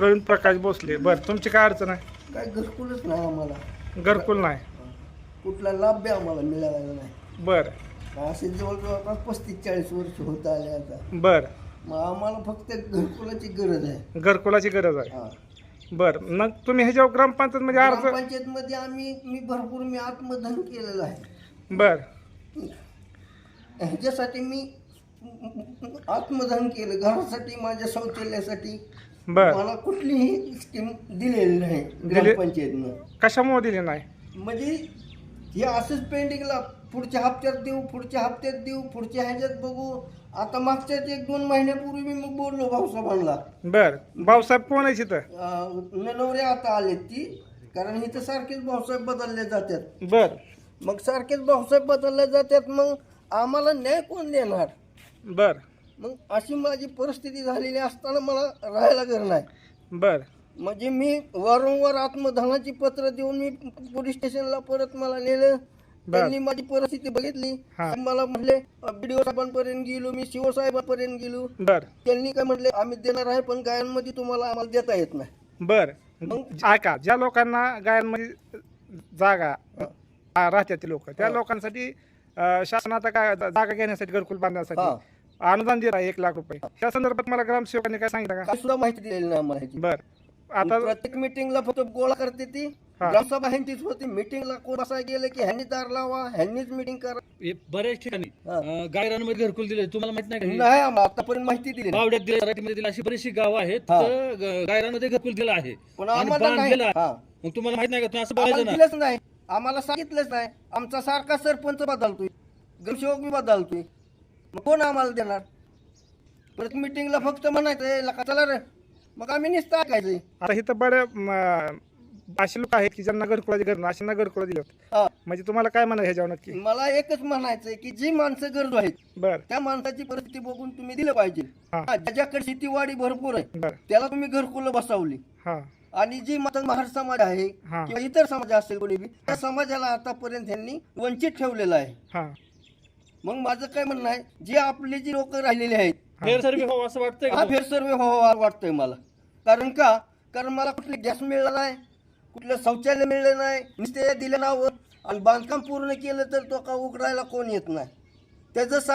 प्रवीण प्रकाश भोसले. बरं तुमची काय अडचण आहे? काय घरकुलच नाही आम्हाला. घरकुल नाही. कुठला लाभ बी आम्हाला मिळालेला नाही. बरं. असे जवळजवळ आता पस्तीस चाळीस वर्ष होत आले आता. बरं. मग आम्हाला फक्त घरकुलाची गरज आहे. घरकुलाची गरज आहे. हा. बरं मग तुम्ही ह्याच्यावर ग्रामपंचायत अर्ज ग्रामपंचायत मध्ये आम्ही मी भरपूर मी आत्मधन केलेलं आहे. बरं. ह्याच्यासाठी मी आत्मधन केलं. घरासाठी माझ्या शौचालयासाठी. बरं. मला कुठलीही स्कीम दिलेली नाही ग्रामपंचायतनं. कशामुळे दिली नाही? म्हणजे हे असंच पेंडिंगला पुढच्या हप्त्यात देऊ पुढच्या हप्त्यात देऊ पुढच्या ह्याच्यात बघू. आता मागच्याच एक दोन महिन्यापूर्वी मी मग बोललो भाऊसाहेबांना. बरं. भाऊसाहेब कोण आहे तिथं अं, ननवरे आता आलेत ती. कारण इथं सारखेच भाऊसाहेब बदलले जातात. बरं. मग सारखेच भाऊसाहेब बदलले जातात मग आम्हाला न्याय कोण देणार? बरं. मग अशी माझी परिस्थिती झालेली असताना मला राहायला घर नाही. बरं. म्हणजे मी वारंवार आत्मधनाची पत्र देऊन मी पोलीस स्टेशनला परत मला नेलं. त्यांनी माझी परिस्थिती बघितली. हा. मला म्हटले बीडीओ साहेबांपर्यंत गेलो मी शिवसाहेबांपर्यंत गेलो. बरं. त्यांनी काय म्हटले आम्ही देणार आहे पण गायांमध्ये तुम्हाला आम्हाला देता येत नाही. बरं. मग- ऐका ज्या लोकांना गायांमध्ये जागा आ, राहतात लोक त्या लोकांसाठी अ, शासन आता काय जागा घेण्यासाठी घरकुल बांधण्यासाठी अनुदान दिलं आहे एक लाख रुपये त्या संदर्भात मला ग्रामसेवकांनी काय सांगितलं का काय सुद्धा माहिती दिलेली नाही आम्हाला ह्याची. बरं आता प्रत्येक मिटिंगला फक्त गोळा करते ती हा. ग्रामसभा ह्यांचीच होती मिटिंगला कोण बसाय गेलं की ह्यांनी दार लावा ह्यांनीच मिटिंग करा हे बऱ्याच ठिकाणी हा. अं, गायरानमध्ये घरकुल दिले तुम्हाला माहीत नाही का हे? नाही आम्हाला आतापर्यंत माहिती दिली नाही. बावड्यात दिले मराठीमध्ये दिले अशी बरीचशी गावं आहेत हा. तर ग- गायरानमध्ये घरकुल दिलं आहे पण आणि आम्हाला नाही बांधलेलं आहे. हा. मग तुम्हाला माहीत नाही का तुम्ही असं आम्हाला बोलायचं ना दिलंच नाही आम्हाला सांगितलंच नाही आमचा सारखा सरपंच बदलतोय ग्रामसेवक बी बदलतोय मग कोण आम्हाला देणार? परत मिटिंगला फक्त म्हणायचं "ए, लका चला रे. मग आम्ही नुसतं ऐकायचं. आता इथं बरं म, असे लोक आहेत की ज्यांना घरकुलाची गरज नाही अशांना घरकुला दिले होते हा. म्हणजे तुम्हाला काय म्हणा ह्याच्यावर नक्की? मला एकच म्हणायचंय की जी माणसं गरजू आहेत बरं. त्या माणसाची परिस्थिती बघून तुम्ही दिलं पाहिजे. हा. हा, ज्याच्याकडे शेतीवाडी भरपूर आहे बरं. त्याला तुम्ही घरकुलं बसवली. हां. आणि जी मत महाराष्ट्र समाज आहे हा. किंवा इतर समाज असेल कोणी बी त्या समाजाला आतापर्यंत त्यांनी वंचित ठेवलेलं आहे. हां. मग माझं काय म्हणणं आहे जे आपले जी लोक राहिलेले आहेत फेर सर्वे व्हावं असं वाटतंय हा का फेर सर्वे व्हावा वाटतंय मला. कारण का? कारण मला कुठले गॅस मिळाला नाही कुठलं शौचालय मिळलं नाही नुसते दिलं नावं आणि बांधकाम पूर्ण केलं तर तो का उघडायला कोण येत नाही? त्याचं